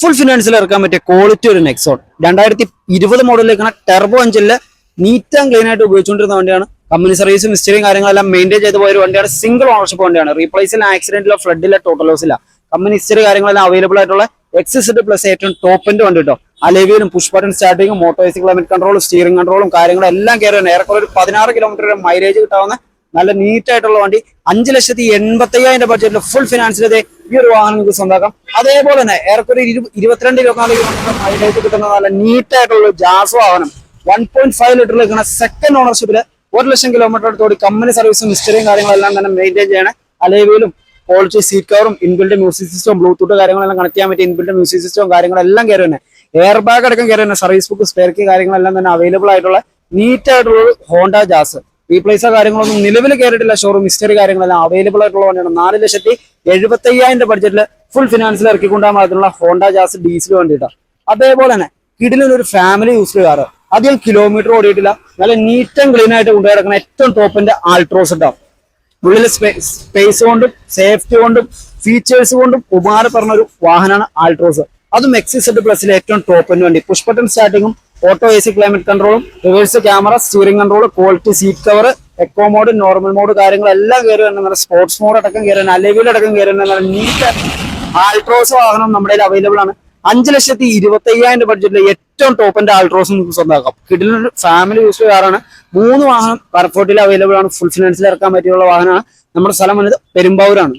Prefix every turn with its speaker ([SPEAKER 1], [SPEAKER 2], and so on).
[SPEAKER 1] Full ഫിനാൻസിൽ ഇറക്കാൻ പറ്റിയ quality ഒരു നെക്സോൺ രണ്ടായിരത്തി ഇരുപത് മോഡലിലേക്കാണ് ടെർബോ അഞ്ചിൽ നീറ്റ് ആൻഡ് ക്ലീൻ ആയിട്ട് ഉപയോഗിച്ചുകൊണ്ടിരുന്ന വണ്ടിയാണ്. കമ്പനി സർവീസും ഹിസ്റ്ററിയും കാര്യങ്ങളെല്ലാം മെയിന്റെയിൻ ചെയ്ത് പോയ ഒരു വണ്ടിയാണ്. സിംഗിൾ ഓണർഷിപ്പ് വണ്ടിയാണ്. റീപ്ലേസിൽ ആക്സിഡന്റിലോ ഫ്ലഡിലോ ടോട്ടൽ ലോസ് ഇല്ല കമ്പനി ഹിസ്റ്ററി കാര്യങ്ങളെല്ലാം അവൈലബിൾ ആയിട്ടുള്ള എക്സിസ്ഡ് പ്ലസ് ഏറ്റവും ടോപ്പിന്റെ വണ്ടി കേട്ടോ അലേവിയിലും പുഷ് ബട്ടൺ സ്റ്റാർട്ടിങ്ങും മോട്ടോറൈസ് ക്ലൈമറ്റ് കൺട്രോളും സ്റ്റിയറിംഗ് കൺട്രോളും കാര്യങ്ങളും എല്ലാം കയറുന്നത് ഏറെക്കുറെ ഒരു പതിനാറ് കിലോമീറ്റർ മൈലേജ് കിട്ടാവുന്ന നല്ല നീറ്റ് ആയിട്ടുള്ള വണ്ടി. അഞ്ച് ലക്ഷത്തി എൺപത്തി അയ്യായിരം ബഡ്ജറ്റിൽ ഫുൾ ഫിനാൻസിൽ ഈ ഒരു വാഹനം നിങ്ങൾക്ക് സ്വന്തമാക്കാം. അതേപോലെ തന്നെ ഏറെക്കുറെ ഇരു ഇരുപത്തിരണ്ട് ഇരുപത്തിനാല് കിലോമീറ്റർ മൈലേജ് കിട്ടുന്ന നല്ല നീറ്റ് ആയിട്ടുള്ള ജാസ് വാഹനം. വൺ പോയിന്റ് ഫൈവ് ലിറ്ററിൽ നിൽക്കുന്ന സെക്കൻഡ് ഓണർഷിപ്പിൽ ഒരു ലക്ഷം കിലോമീറ്റർ അടുത്തോടി കമ്പനി സർവീസും ഹിസ്റ്ററിയും കാര്യങ്ങളെല്ലാം തന്നെ മെയിന്റെയിൻ ചെയ്യണേ. അലേവിയിലും പോളിച്ച് സീറ്റ് കവറും ഇൻബിൽഡ് മ്യൂസിക് സിസ്റ്റം ബ്ലൂടൂത്ത് കാര്യങ്ങളെല്ലാം കണക്ട് ചെയ്യാൻ പറ്റിയ ഇൻബിൽഡ് മ്യൂസിക് സിസ്റ്റവും കാര്യങ്ങളെല്ലാം കയറി തന്നെ എയർ ബാഗ് അടക്കം കയറി തന്നെ സർവീസ് ബുക്ക് സ്പെയർ കീ കാര്യങ്ങളെല്ലാം തന്നെ അവൈലബിൾ ആയിട്ടുള്ള നീറ്റ് ആയിട്ടുള്ള ഹോണ്ട ജാസ്. റീപ്ലേസോ കാര്യങ്ങളൊന്നും നിലവിൽ കയറിയിട്ടില്ല ഷോറൂം ഹിസ്റ്ററി കാര്യങ്ങളെല്ലാം അവൈലബിൾ ആയിട്ടുള്ള വണ്ടിയാണ്. നാല് ലക്ഷത്തി എഴുപത്തി അയ്യായിരം ബഡ്ജറ്റിൽ ഫുൾ ഫിനാൻസിൽ ഇറക്കിക്കൊണ്ടാൻ പാകത്തിനുള്ള ഹോണ്ട ജാസ് ഡീസൽ വേണ്ടിയിട്ടാണ് അതേപോലെ തന്നെ കിടിലൊരു ഒരു ഫാമിലി യൂസ് കാറ് അധികം കിലോമീറ്റർ ഓടിയിട്ടില്ല. നല്ല നീറ്റ് ആൻഡ് ക്ലീൻ ആയിട്ട് കൊണ്ടുപോയി കിടക്കുന്ന ഏറ്റവും ടോപ്പിന്റെ ആൾട്രോസ് ഉണ്ടാവും ഉള്ളിൽ സ്പേസ് കൊണ്ടും സേഫ്റ്റി കൊണ്ടും ഫീച്ചേഴ്സ് കൊണ്ടും ഉപകാരപ്പെടുന്ന ഒരു വാഹനമാണ് ആൾട്രോസ് അതും എക്സിസ് പ്ലസിലെ ഏറ്റവും ടോപ്പിന് വേണ്ടി. പുഷ് ബട്ടൺ സ്റ്റാർട്ടിങ്ങും auto A C climate കൺട്രോളും reverse camera steering control quality seat cover eco mode normal mode കാര്യങ്ങളെല്ലാം കയറി വരുന്ന സ്പോർട്സ് മോഡ് അടക്കം കയറി വരുന്ന അലവിൽ അടക്കം കയറി വരുന്ന നീറ്റ് ആൾട്രോസ് വാഹനം നമ്മുടെ അവൈലബിൾ ആണ്. അഞ്ച് ലക്ഷത്തി ഇരുപത്തി അയ്യായിരം ബഡ്ജറ്റിൽ ഏറ്റവും ടോപ്പിന്റെ ആൾട്രോസ് നമുക്ക് സ്വന്തമാക്കാം. കിഡിലൊരു ഫാമിലി യൂസ് കാറാണ് മൂന്ന് വാഹനം കംഫോർട്ടിൽ അവൈലബിൾ ആണ്. ഫുൾ ഫിനാൻസിൽ ഇറക്കാൻ പറ്റിയുള്ള വാഹനമാണ്. നമ്മുടെ സ്ഥലം വന്നത് പെരുമ്പാവൂരാണ്.